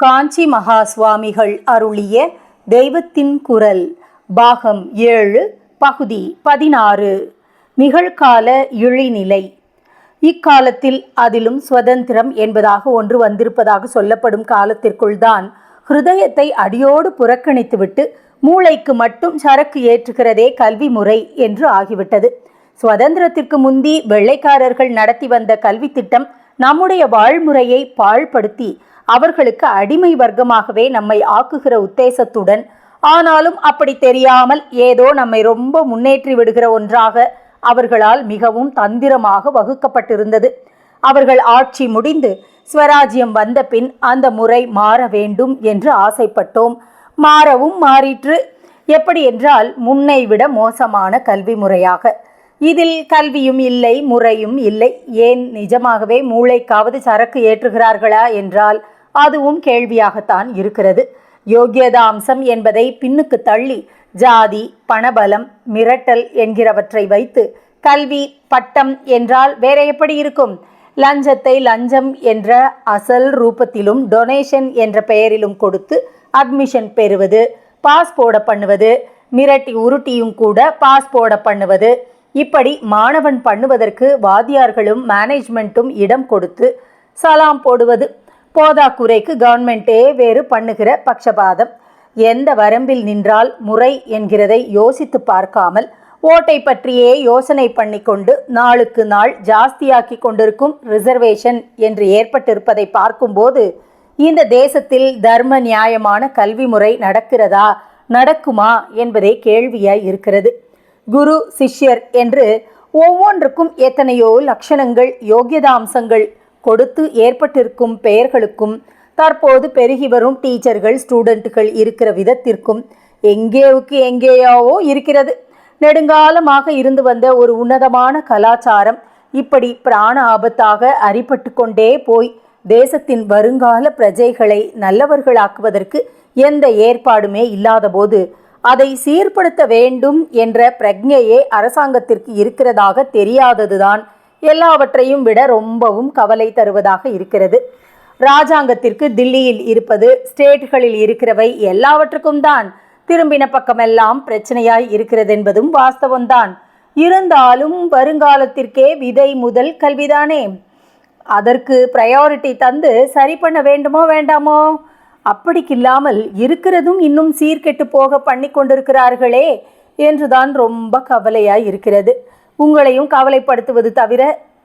காஞ்சி மகா சுவாமிகள் அருளிய தெய்வத்தின் குரல் பாகம் ஏழு பகுதி பதினாறு. நிகழ்கால இழிநிலை. இக்காலத்தில் அதிலும் சுதந்திரம் என்பதாக ஒன்று வந்திருப்பதாக சொல்லப்படும் காலத்திற்குள்தான் ஹிருதயத்தை அடியோடு புறக்கணித்துவிட்டு மூளைக்கு மட்டும் சரக்கு ஏற்றுகிறதே கல்வி முறை என்று ஆகிவிட்டது. சுதந்திரத்திற்கு முந்தி வெள்ளைக்காரர்கள் நடத்தி வந்த கல்வி திட்டம் நம்முடைய வாழ்முறையை பாழ்படுத்தி அவர்களுக்கு அடிமை வர்க்கமாகவே நம்மை ஆக்குகிற உத்தேசத்துடன். ஆனாலும் அப்படி தெரியாமல் ஏதோ நம்மை ரொம்ப முன்னேற்றி விடுகிற ஒன்றாக அவர்களால் மிகவும் தந்திரமாக வகுக்கப்பட்டிருந்தது. அவர்கள் ஆட்சி முடிந்து ஸ்வராஜ்யம் வந்த பின் அந்த முறை மாற வேண்டும் என்று ஆசைப்பட்டோம். மாறவும் மாறிற்று. எப்படி என்றால் முன்னை விட மோசமான கல்வி முறையாக. இதில் கல்வியும் இல்லை முறையும் இல்லை. ஏன் நிஜமாகவே மூளைக்காவது சரக்கு ஏற்றுகிறார்களா என்றால் அதுவும் கேள்வியாகத்தான் இருக்கிறது. யோக்கியதா அம்சம் என்பதை பின்னுக்கு தள்ளி ஜாதி பணபலம் மிரட்டல் என்கிறவற்றை வைத்து கல்வி பட்டம் என்றால் வேற எப்படி இருக்கும்? லஞ்சத்தை லஞ்சம் என்ற அசல் ரூபத்திலும் டொனேஷன் என்ற பெயரிலும் கொடுத்து அட்மிஷன் பெறுவது பாஸ் போட பண்ணுவது மிரட்டி உருட்டியும் கூட பாஸ் போட பண்ணுவது. இப்படி மாணவன் பண்ணுவதற்கு வாத்தியார்களும் மேனேஜ்மெண்ட்டும் இடம் கொடுத்து சலாம் போடுவது. போதாக்குறைக்கு கவர்மெண்ட்டே வேறு பண்ணுகிற பக்ஷபாதம் எந்த வரம்பில் நின்றால் முறை என்கிறதை யோசித்து பார்க்காமல் ஓட்டை பற்றியே யோசனை பண்ணிக்கொண்டு நாளுக்கு நாள் ஜாஸ்தியாக்கி கொண்டிருக்கும் ரிசர்வேஷன் என்று ஏற்பட்டிருப்பதை பார்க்கும்போது இந்த தேசத்தில் தர்ம நியாயமான கல்வி முறை நடக்கிறதா நடக்குமா என்பதே கேள்வியாய் இருக்கிறது. குரு சிஷ்யர் என்று ஒவ்வொன்றுக்கும் எத்தனையோ லட்சணங்கள் யோகியதாம்சங்கள் கொடுத்து ஏற்பட்டிருக்கும் பெயர்களுக்கும் தற்போது பெருகி வரும் டீச்சர்கள் ஸ்டூடெண்ட்டுகள் இருக்கிற விதத்திற்கும் எங்கேவுக்கு எங்கேயாவோ இருக்கிறது. நெடுங்காலமாக இருந்து வந்த ஒரு உன்னதமான கலாச்சாரம் இப்படி பிராண ஆபத்தாக அரிப்பட்டு கொண்டே போய் தேசத்தின் வருங்கால பிரஜைகளை நல்லவர்களாக்குவதற்கு எந்த ஏற்பாடுமே இல்லாதபோது அதை சீர்படுத்த வேண்டும் என்ற பிரக்ஞையே அரசாங்கத்திற்கு இருக்கிறதாக தெரியாததுதான் எல்லாவற்றையும் விட ரொம்பவும் கவலை தருவதாக இருக்கிறது. ராஜாங்கத்திற்கு தில்லியில் இருப்பது ஸ்டேட்டுகளில் இருக்கிறவை எல்லாவற்றுக்கும் தான் திரும்பின பக்கமெல்லாம் பிரச்சனையாய் இருக்கிறது என்பதும் வாஸ்தவம்தான். இருந்தாலும் வருங்காலத்திற்கே விதை முதல் கல்விதானே. அதற்கு ப்ரையாரிட்டி தந்து சரி பண்ண வேண்டுமோ வேண்டாமோ? அப்படிக்கில்லாமல் இருக்கிறதும் இன்னும் சீர்கெட்டு போக பண்ணி கொண்டிருக்கிறார்களே என்றுதான் ரொம்ப கவலையாய் இருக்கிறது. உங்களையும் கவலைப்படுத்துவது தவிர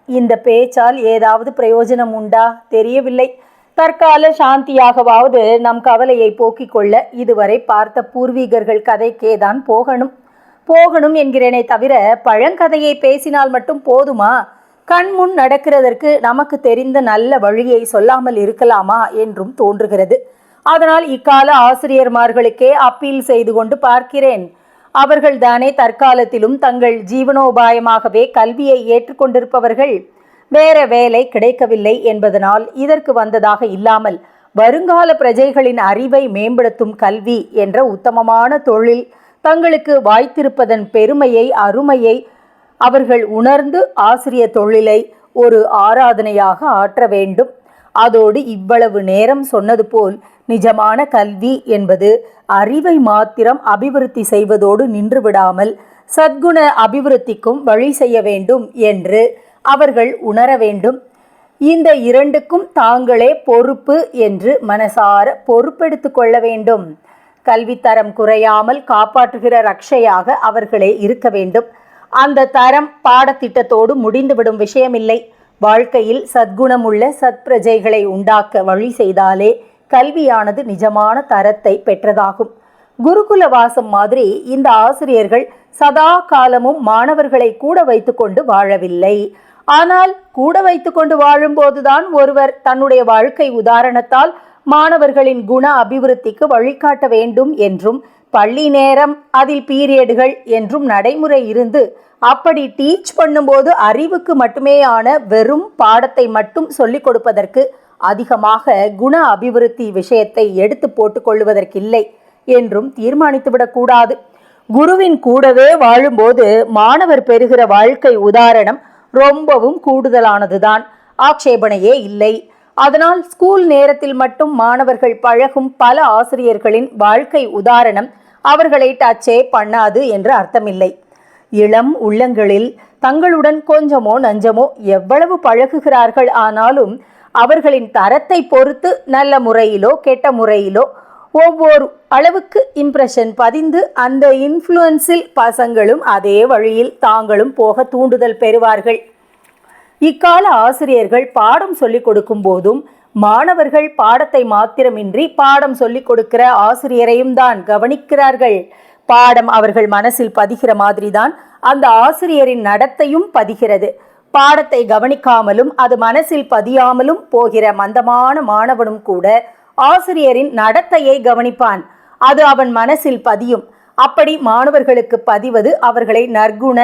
இந்த பேச்சால் ஏதாவது பிரயோஜனம் உண்டா? தெரியவில்லை. தற்கால சாந்தியாகவாவது நம் கவலையை போக்கிக் கொள்ள இதுவரை பார்த்த பூர்வீகர்கள் கதைக்கே தான் போகணும். போகணும் என்கிறேனே தவிர பழங்கதையை பேசினால் மட்டும் போதுமா? கண்முன் நடக்கிறதற்கு நமக்கு தெரிந்த நல்ல வழியை சொல்லாமல் இருக்கலாமா என்றும் தோன்றுகிறது. அதனால் இக்கால ஆசிரியர்மார்களுக்கே அப்பீல் செய்து கொண்டு பார்க்கிறேன். அவர்கள் தானே தற்காலத்திலும் தங்கள் ஜீவனோபாயமாகவே கல்வியை ஏற்றுக்கொண்டிருப்பவர்கள். வேற வேலை கிடைக்கவில்லை என்பதனால் இதற்கு வந்ததாக இல்லாமல் வருங்கால பிரஜைகளின் அறிவை மேம்படுத்தும் கல்வி என்ற உத்தமமான தொழில் தங்களுக்கு வாய்த்திருப்பதன் பெருமையை அருமையை அவர்கள் உணர்ந்து ஆசிரிய தொழிலை ஒரு ஆராதனையாக ஆற்ற வேண்டும். அதோடு இவ்வளவு நேரம் சொன்னது போல் நிஜமான கல்வி என்பது அறிவை மாத்திரம் அபிவிருத்தி செய்வதோடு நின்று விடாமல் சத்குண அபிவிருத்திக்கும் வழி செய்ய வேண்டும் என்று அவர்கள் உணர வேண்டும். இந்த இரண்டுக்கும் தாங்களே பொறுப்பு என்று மனசார பொறுப்பெடுத்து கொள்ள வேண்டும். கல்வித்தரம் குறையாமல் காப்பாற்றுகிற ரக்ஷையாக அவர்களே இருக்க வேண்டும். அந்த தரம் பாடத்திட்டத்தோடு முடிந்துவிடும் விஷயமில்லை. வாழ்க்கையில் சத்குணமுள்ள சத்பிரஜைகளை உண்டாக்க வழி செய்தாலே கல்வியானது நிஜமான தரத்தை பெற்றதாகும். குருகுல வாசம் மாதிரி இந்த ஆசிரியர்கள் சதா காலமும் மாணவர்களை கூட வைத்துக்கொண்டு வாழவில்லை. ஆனால் கூட வைத்துக்கொண்டு வாழும்போதுதான் ஒருவர் தன்னுடைய வாழ்க்கை உதாரணத்தால் மாணவர்களின் குண அபிவிருத்திக்கு வழிகாட்ட வேண்டும் என்றும் பள்ளி நேரம் அதில் பீரியடுகள் என்றும் நடைமுறை இருந்து அப்படி டீச் பண்ணும்போது அறிவுக்கு மட்டுமேயான வெறும் பாடத்தை மட்டும் சொல்லிக் கொடுப்பதற்கு அதிகமாக குண அபிவிருத்தி விஷயத்தை எடுத்து போட்டுக்கொள்வதற்கில்லை என்றும் தீர்மானித்துவிடக்கூடாது குருவின் கூடவே வாழும்போது மாணவர் பெறுகிற வாழ்க்கை உதாரணம் ரொம்பவும் கூடுதலானதுதான். ஆட்சேபனையே இல்லை. அதனால் ஸ்கூல் நேரத்தில் மட்டும் மாணவர்கள் பழகும் பல ஆசிரியர்களின் வாழ்க்கை உதாரணம் அவர்களை டச்சே பண்ணாது என்று அர்த்தமில்லை. இளம் உள்ளங்களில் தங்களுடன் கொஞ்சமோ நஞ்சமோ எவ்வளவு பழகுகிறார்கள் ஆனாலும் அவர்களின் தரத்தை பொறுத்து நல்ல முறையிலோ கெட்ட முறையிலோ ஒவ்வொரு அளவுக்கு இம்ப்ரெஷன் பதிந்து அந்த இன்ஃப்ளூயன்ஸில் பசங்களும் அதே வழியில் தாங்களும் போக தூண்டுதல் பெறுவார்கள். இக்கால ஆசிரியர்கள் பாடம் சொல்லிக் கொடுக்கும் போதும் மாணவர்கள் பாடத்தை மாத்திரமின்றி பாடம் சொல்லிக் கொடுக்கிற ஆசிரியரையும் தான் கவனிக்கிறார்கள். பாடம் அவர்கள் மனசில் பதிகிற மாதிரி தான் அந்த ஆசிரியரின் நடத்தையும் பதிகிறது. பாடத்தை கவனிக்காமலும் அது மனசில் பதியாமலும் போகிற மந்தமான மாணவனும் கூட ஆசிரியரின் நடத்தையை கவனிப்பான். அது அவன் மனசில் பதியும். அப்படி மாணவர்களுக்கு பதிவது அவர்களை நற்குண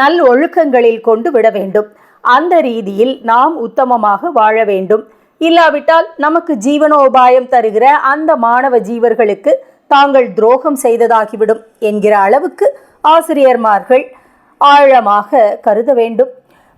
நல் ஒழுக்கங்களில் கொண்டு விட வேண்டும். அந்த ரீதியில் நாம் உத்தமமாக வாழ வேண்டும். இல்லாவிட்டால் நமக்கு ஜீவனோபாயம் தருகிற அந்த மாணவ ஜீவர்களுக்கு தாங்கள் துரோகம் செய்ததாகிவிடும் என்கிற அளவுக்கு ஆசிரியர்மார்கள் ஆழமாக கருத வேண்டும்.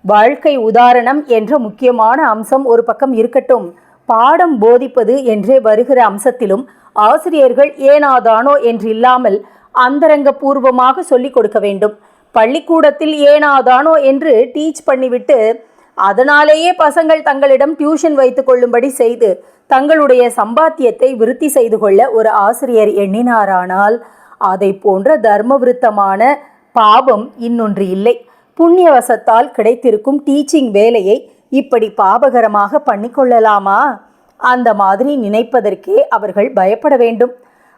வாழ்க்கை உதாரணம் என்ற முக்கியமான அம்சம் ஒரு பக்கம் இருக்கட்டும். பாடம் போதிப்பது என்றே வருகிற அம்சத்திலும் ஆசிரியர்கள் ஏனாதானோ என்றில்லாமல் அந்தரங்க பூர்வமாக சொல்லிக் கொடுக்க வேண்டும். பள்ளிக்கூடத்தில் ஏனாதானோ என்று டீச் பண்ணிவிட்டு அதனாலேயே பசங்கள் தங்களிடம் டியூஷன் வைத்து கொள்ளும்படி செய்து தங்களுடைய சம்பாத்தியத்தை விருத்தி செய்து கொள்ள ஒரு ஆசிரியர் எண்ணினாரானால் அதை போன்ற தர்மவிருத்தமான பாபம் இன்னொன்று இல்லை. புண்ணியவசத்தால் கிடைத்திருக்கும் டீச்சிங் வேலையை இப்படி பாபகரமாக பண்ணிக்கொள்ளலாமா? அந்த மாதிரி நினைப்பதற்கே அவர்கள் பயப்பட வேண்டும்.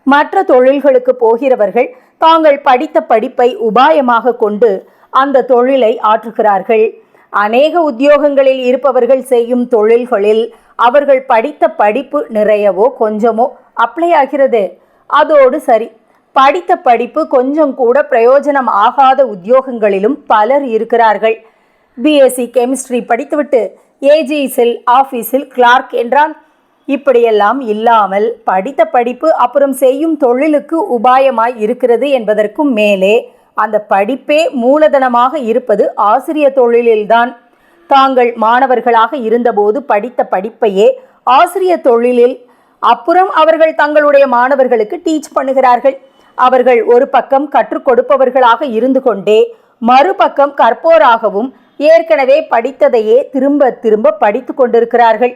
மற்ற தொழில்களுக்கு போகிறவர்கள் தாங்கள் படித்த படிப்பை உபாயமாக கொண்டு அந்த தொழிலை ஆற்றுகிறார்கள். அநேக உத்தியோகங்களில் இருப்பவர்கள் செய்யும் தொழில்களில் அவர்கள் படித்த படிப்பு நிறையவோ கொஞ்சமோ அப்ளை ஆகிறது. அதோடு சரி படித்த படிப்பு கொஞ்சம் கூட பிரயோஜனம் ஆகாத உத்தியோகங்களிலும் பலர் இருக்கிறார்கள். பிஎஸ்சி கெமிஸ்ட்ரி படித்துவிட்டு ஏஜிஸில் ஆஃபீஸில் கிளார்க் என்றால் இப்படியெல்லாம் இல்லாமல் படித்த படிப்பு அப்புறம் செய்யும் தொழிலுக்கு உபாயமாய் இருக்கிறது என்பதற்கும் மேலே அந்த படிப்பே மூலதனமாக இருப்பது ஆசிரிய தொழிலில்தான். தாங்கள் மாணவர்களாக இருந்தபோது படித்த படிப்பையே ஆசிரிய தொழிலில் அப்புறம் அவர்கள் தங்களுடைய மாணவர்களுக்கு டீச் பண்ணுகிறார்கள். அவர்கள் ஒரு பக்கம் கற்றுக் கொடுப்பவர்களாக இருந்து கொண்டே மறுபக்கம் கற்போராகவும் ஏற்கனவே படித்ததையே திரும்ப திரும்ப படித்து கொண்டிருக்கிறார்கள்.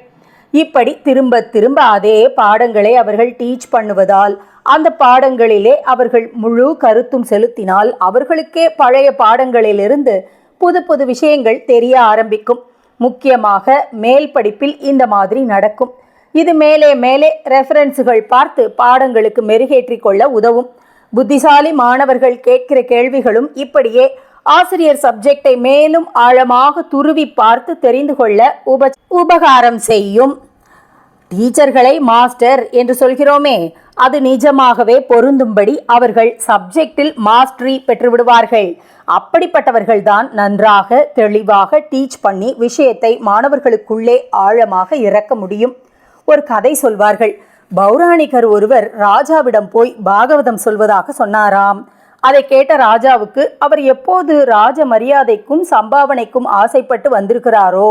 இப்படி திரும்ப திரும்ப அதே பாடங்களை அவர்கள் டீச் பண்ணுவதால் அந்த பாடங்களிலே அவர்கள் முழு கருத்தும் செலுத்தினால் அவர்களுக்கே பழைய பாடங்களிலிருந்து புது புது விஷயங்கள் தெரிய ஆரம்பிக்கும். முக்கியமாக மேல் படிப்பில் இந்த மாதிரி நடக்கும். இது மேலே மேலே ரெஃபரன்ஸுகள் பார்த்து பாடங்களுக்கு மெருகேற்றிக் கொள்ள உதவும். புத்திசாலி மாணவர்கள் கேட்கிற கேள்விகளும் இப்படியே ஆசிரியர் சப்ஜெக்டை மேலும் ஆழமாக துருவி பார்த்து தெரிந்து கொள்ள உப உபகாரம் செய்யும். டீச்சர்களை மாஸ்டர் என்று சொல்கிறோமே அது நிஜமாகவே பொருந்தும்படி அவர்கள் சப்ஜெக்டில் மாஸ்டரி பெற்றுவிடுவார்கள். அப்படிப்பட்டவர்கள்தான் நன்றாக தெளிவாக டீச் பண்ணி விஷயத்தை மாணவர்களுக்குள்ளே ஆழமாக இறக்க முடியும். ஒரு கதை சொல்வார்கள். பௌராணிகர் ஒருவர் ராஜாவிடம் போய் பாகவதம் சொல்வதாக சொன்னாராம். அதை கேட்ட ராஜாவுக்கு அவர் எப்போது ராஜ மரியாதைக்கும் சம்பாவனைக்கும் ஆசைப்பட்டு வந்திருக்கிறாரோ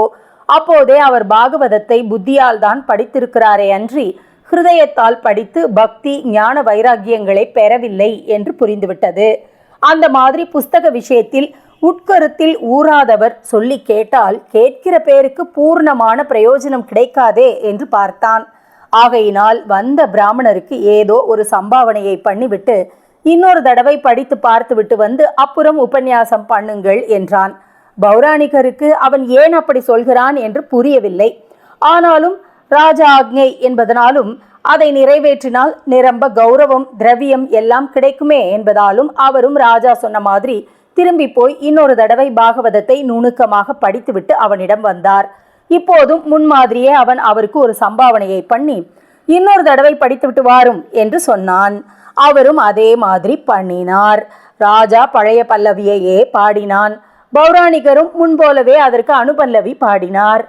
அப்போதே அவர் பாகவதத்தை புத்தியால் தான் படித்திருக்கிறாரே அன்றி ஹிருதயத்தால் படித்து பக்தி ஞான வைராகியங்களை பெறவில்லை என்று புரிந்துவிட்டது. அந்த மாதிரி புஸ்தக விஷயத்தில் உட்கருத்தில் ஊறாதவர் சொல்லி கேட்டால் கேட்கிற பேருக்கு பூர்ணமான பிரயோஜனம் கிடைக்காதே என்று பார்த்தான். ஆகையினால் வந்த பிராமணருக்கு ஏதோ ஒரு சம்பாவனையை பண்ணிவிட்டு இன்னொரு தடவை படித்து பார்த்துவிட்டு வந்து அப்புறம் உபன்யாசம் பண்ணுங்கள் என்றான். பௌராணிகருக்கு அவன் ஏன் அப்படி சொல்கிறான் என்று புரியவில்லை. ஆனாலும் ராஜா ஆக்ஞை என்பதனாலும் அதை நிறைவேற்றினால் நிரம்ப கௌரவம் திரவியம் எல்லாம் கிடைக்குமே என்பதாலும் அவரும் ராஜா சொன்ன மாதிரி திரும்பி போய் இன்னொரு தடவை பாகவதத்தை நுணுக்கமாக படித்துவிட்டு அவனிடம் வந்தார். இப்போதும் முன்மாதிரியே அவன் அவருக்கு ஒரு சம்பாவனையை பண்ணி இன்னொரு தடவை படித்துவிட்டு வாரும் என்று சொன்னான். அவரும் அதே மாதிரி பண்ணினார். ராஜா பழைய பல்லவியையே பாடினான். பௌராணிகரும் முன்போலவே அதற்கு அனுபல்லவி பாடினார்.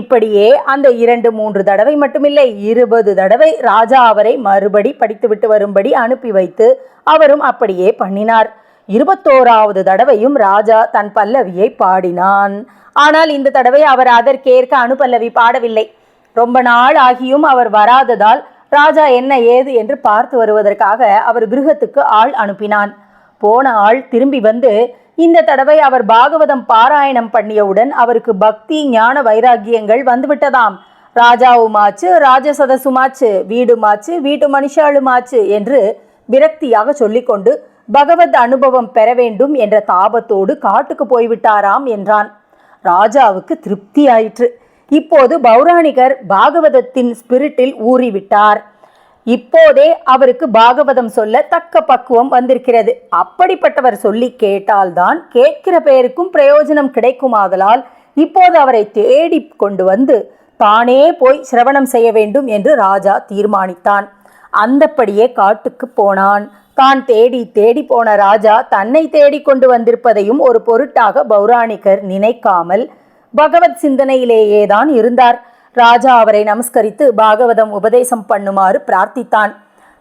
இப்படியே அந்த இரண்டு மூன்று தடவை மட்டுமில்லை இருபது தடவை ராஜா அவரை மறுபடி படித்துவிட்டு வரும்படி அனுப்பி வைத்து அவரும் அப்படியே பண்ணினார். இருபத்தோராவது தடவையும் ராஜா தன் பல்லவியை பாடினான். ஆனால் இந்த தடவை அவர் அதற்கேற்க அனுபல்லவி பாடவில்லை. ரொம்ப நாள் ஆகியும் அவர் வராததால் ராஜா என்ன ஏது என்று பார்த்து வருவதற்காக அவர் கிருகத்துக்கு ஆள் அனுப்பினான். போன ஆள் திரும்பி வந்து இந்த தடவை அவர் பாகவதம் பாராயணம் பண்ணியவுடன் அவருக்கு பக்தி ஞான வைராக்கியங்கள் வந்துவிட்டதாம். ராஜாவுமாச்சு ராஜசதசுமாச்சு வீடுமாச்சு வீட்டு மனுஷாளுமாச்சு என்று விரக்தியாக சொல்லிக்கொண்டு பகவத் அனுபவம் பெற வேண்டும் என்ற தாபத்தோடு காட்டுக்கு போய்விட்டாராம் என்றான். ராஜாவுக்கு திருப்தி ஆயிற்று இப்போது பௌராணிகர் பாகவதத்தின் ஸ்பிரிட்டில் ஊறிவிட்டார். இப்போதே அவருக்கு பாகவதம் சொல்ல தக்க பக்குவம் வந்திருக்கிறது. அப்படிப்பட்டவர் சொல்லி கேட்டால்தான் கேட்கிற பெயருக்கும் பிரயோஜனம் கிடைக்குமாதலால் இப்போது அவரை தேடி கொண்டு வந்து தானே போய் சிரவணம் செய்ய வேண்டும் என்று ராஜா தீர்மானித்தான். அந்தப்படியே காட்டுக்கு போனான். தான் தேடி தேடி போன ராஜா தன்னை தேடி கொண்டு வந்திருப்பதையும் ஒரு பொருட்டாக பௌராணிகர் நினைக்காமல் பகவத் சிந்தனையிலேயே தான் இருந்தார். ராஜா அவரை நமஸ்கரித்து பாகவதம் உபதேசம் பண்ணுமாறு பிரார்த்தித்தான்.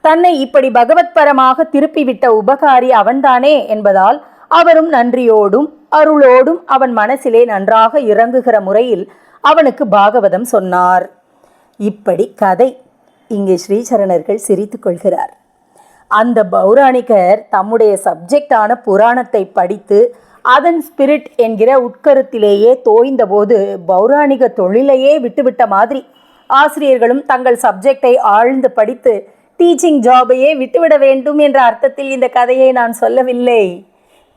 தன்னை இப்படி பகவத்பரமாக திருப்பிவிட்ட உபகாரி அவன்தானே என்பதால் அவரும் நன்றியோடும் அருளோடும் அவன் மனசிலே நன்றாக இறங்குகிற முறையில் அவனுக்கு பாகவதம் சொன்னார். இப்படி கதை இங்கே ஸ்ரீசரணர்கள் சிரித்து கொள்கிறார். அந்த பௌராணிகர் தம்முடைய சப்ஜெக்டான புராணத்தை படித்து அதன் ஸ்பிரிட் என்கிற உட்கருத்திலேயே தோய்ந்தபோது பௌராணிக தொழிலையே விட்டுவிட்ட மாதிரி. ஆசிரியர்களும் தங்கள் சப்ஜெக்டை ஆழ்ந்து படித்து டீச்சிங் ஜாபையே விட்டுவிட வேண்டும் என்ற அர்த்தத்தில் இந்த கதையை நான் சொல்லவில்லை.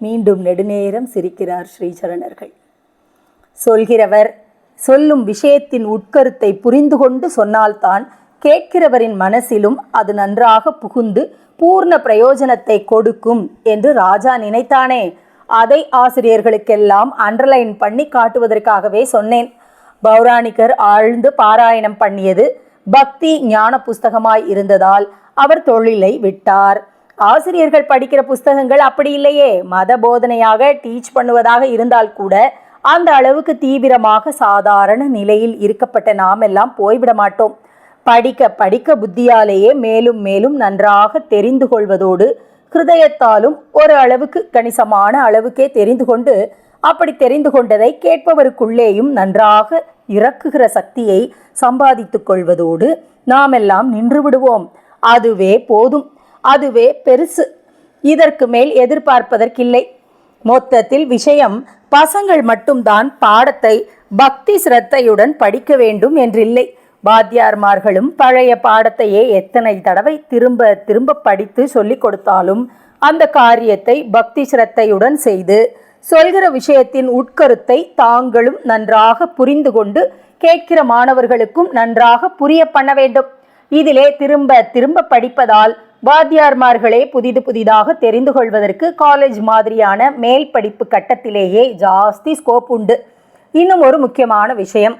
மீண்டும் நெடுநேரம் சிரிக்கிறார் ஸ்ரீசரணர்கள். சொல்கிறவர் சொல்லும் விஷயத்தின் உட்கருத்தை புரிந்து கொண்டு சொன்னால்தான் கேட்கிறவரின் மனசிலும் அது நன்றாக புகுந்து பூர்ண பிரயோஜனத்தை கொடுக்கும் என்று ராஜா நினைத்தானே. அதை ஆசிரியர்களுக்கெல்லாம் அண்டர்லைன் பண்ணி காட்டுவதற்காகவே சொன்னேன். பௌராணிகர் ஆழ்ந்து பாராயணம் பண்ணியது பக்தி ஞான புஸ்தகமாய் இருந்ததால் அவர் தொழிலை விட்டார். ஆசிரியர்கள் படிக்கிற புஸ்தகங்கள் அப்படி இல்லையே. மத போதனையாக டீச் பண்ணுவதாக இருந்தால் கூட அந்த அளவுக்கு தீவிரமாக சாதாரண நிலையில் இருக்கப்பட்ட நாமெல்லாம் போய்விட மாட்டோம். படிக்க படிக்க புத்தியாலேயே மேலும் மேலும் நன்றாக தெரிந்து கொள்வதோடு ஹிருதயத்தாலும் ஒரு அளவுக்கு கணிசமான அளவுக்கே தெரிந்து கொண்டு அப்படி தெரிந்து கொண்டதை கேட்பவருக்குள்ளேயும் நன்றாக இறக்குகிற சக்தியை சம்பாதித்து கொள்வதோடு நாமெல்லாம் நின்று விடுவோம். அதுவே போதும். அதுவே பெருசு. இதற்கு மேல் எதிர்பார்ப்பதற்கில்லை. மொத்தத்தில் விஷயம் பசங்கள் மட்டும்தான் பாடத்தை பக்தி சிரத்தையுடன் படிக்க வேண்டும் என்றில்லை. வாத்தியார்மார்களும் பழைய பாடத்தையே எத்தனை தடவை திரும்ப திரும்ப படித்து சொல்லிக் கொடுத்தாலும் அந்த காரியத்தை பக்தி சிரத்தையுடன் செய்து சொல்கிற விஷயத்தின் உட்கருத்தை தாங்களும் நன்றாக புரிந்து கொண்டு கேட்கிற மாணவர்களுக்கும் நன்றாக புரிய பண்ண வேண்டும். இதிலே திரும்ப திரும்ப படிப்பதால் வாத்தியார்மார்களே புதிது புதிதாக தெரிந்து கொள்வதற்கு காலேஜ் மாதிரியான மேல் படிப்பு கட்டத்திலேயே ஜாஸ்தி ஸ்கோப் உண்டு. இன்னும் ஒரு முக்கியமான விஷயம்.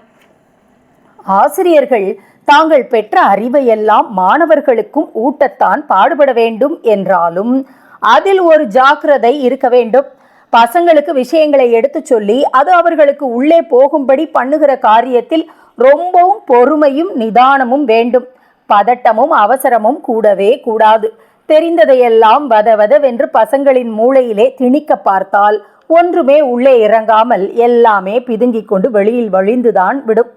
ஆசிரியர்கள் தாங்கள் பெற்ற அறிவையெல்லாம் மாணவர்களுக்கும் ஊட்டத்தான் பாடுபட வேண்டும் என்றாலும் அதில் ஒரு ஜாக்கிரதை இருக்க வேண்டும். பசங்களுக்கு விஷயங்களை எடுத்து சொல்லி அது அவர்களுக்கு உள்ளே போகும்படி பண்ணுகிற காரியத்தில் ரொம்பவும் பொறுமையும் நிதானமும் வேண்டும். பதட்டமும் அவசரமும் கூடவே கூடாது. தெரிந்ததையெல்லாம் வதவதவென்று பசங்களின் மூளையிலே திணிக்க பார்த்தால் ஒன்றுமே உள்ளே இறங்காமல் எல்லாமே பிதுங்கிக் கொண்டு வெளியில் வழிந்துதான் விடும்.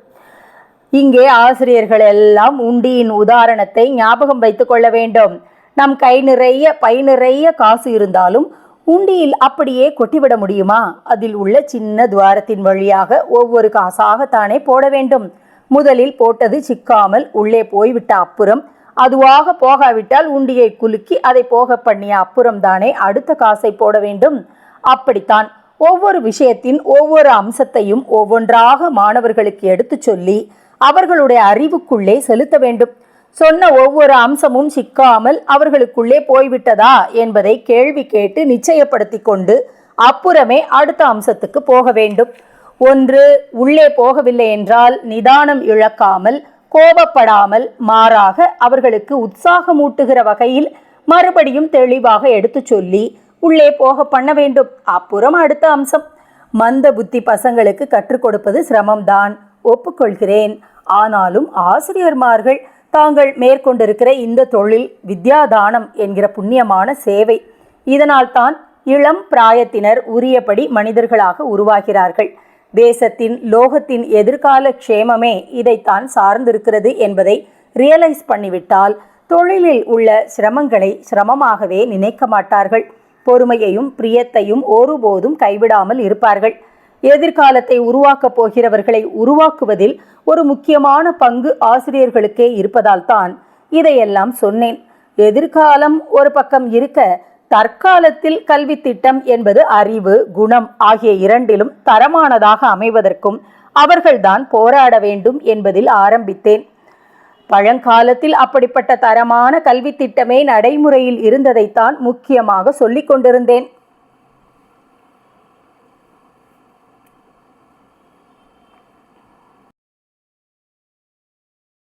இங்கே ஆசிரியர்கள் எல்லாம் உண்டியின் உதாரணத்தை ஞாபகம் வைத்துக் கொள்ள வேண்டும். நம் கை நிறைய பை நிறைய காசு இருந்தாலும் உண்டியில் அப்படியே கொட்டிவிட முடியுமா? அதில் உள்ள சின்ன துவாரத்தின் வழியாக ஒவ்வொரு காசாகத்தானே போட வேண்டும். முதலில் போட்டது சிக்காமல் உள்ளே போய்விட்ட அப்புறம் அதுவாக போகாவிட்டால் உண்டியை குலுக்கி அதை போக பண்ணிய அப்புறம் தானே அடுத்த காசை போட வேண்டும். அப்படித்தான் ஒவ்வொரு விஷயத்தின் ஒவ்வொரு அம்சத்தையும் ஒவ்வொன்றாக மாணவர்களுக்கு எடுத்துச் சொல்லி அவர்களுடைய அறிவுக்குள்ளே செலுத்த வேண்டும். சொன்ன ஒவ்வொரு அம்சமும் சிக்காமல் அவர்களுக்குள்ளே போய்விட்டதா என்பதை கேள்வி கேட்டு நிச்சயப்படுத்தி கொண்டு அப்புறமே அடுத்த அம்சத்துக்கு போக வேண்டும். ஒன்று உள்ளே போகவில்லை என்றால் நிதானம் இழக்காமல் கோபப்படாமல் மாறாக அவர்களுக்கு உற்சாகமூட்டுகிற வகையில் மறுபடியும் தெளிவாக எடுத்துச் சொல்லி உள்ளே போக பண்ண வேண்டும். அப்புறம் அடுத்த அம்சம். மந்த புத்தி பசங்களுக்கு கற்றுக் கொடுப்பது சிரமம்தான். ஒப்புக்கொள்கிறேன். ஆனாலும் ஆசிரியர்மார்கள் தாங்கள் மேற்கொண்டிருக்கிற இந்த தொழில் வித்யாதானம் என்கிற புண்ணியமான சேவை. இதனால் தான் இளம் பிராயத்தினர் உரியபடி மனிதர்களாக உருவாகிறார்கள். தேசத்தின் லோகத்தின் எதிர்கால க்ஷேமமே இதைத்தான் சார்ந்திருக்கிறது என்பதை ரியலைஸ் பண்ணிவிட்டால் தொழிலில் உள்ள சிரமங்களை சிரமமாகவே நினைக்க மாட்டார்கள். பொறுமையையும் பிரியத்தையும் ஒருபோதும் கைவிடாமல் இருப்பார்கள். எதிர்காலத்தை உருவாக்கப் போகிறவர்களை உருவாக்குவதில் ஒரு முக்கியமான பங்கு ஆசிரியர்களுக்கே இருப்பதால் தான் இதையெல்லாம் சொன்னேன். எதிர்காலம் ஒரு பக்கம் இருக்க தற்காலத்தில் கல்வி திட்டம் என்பது அறிவு குணம் ஆகிய இரண்டிலும் தரமானதாக அமைவதற்கும் அவர்கள்தான் போராட வேண்டும் என்பதில் ஆரம்பித்தேன். பழங்காலத்தில் அப்படிப்பட்ட தரமான கல்வி திட்டமே நடைமுறையில் இருந்ததைத்தான் முக்கியமாக சொல்லிக் கொண்டிருந்தேன்.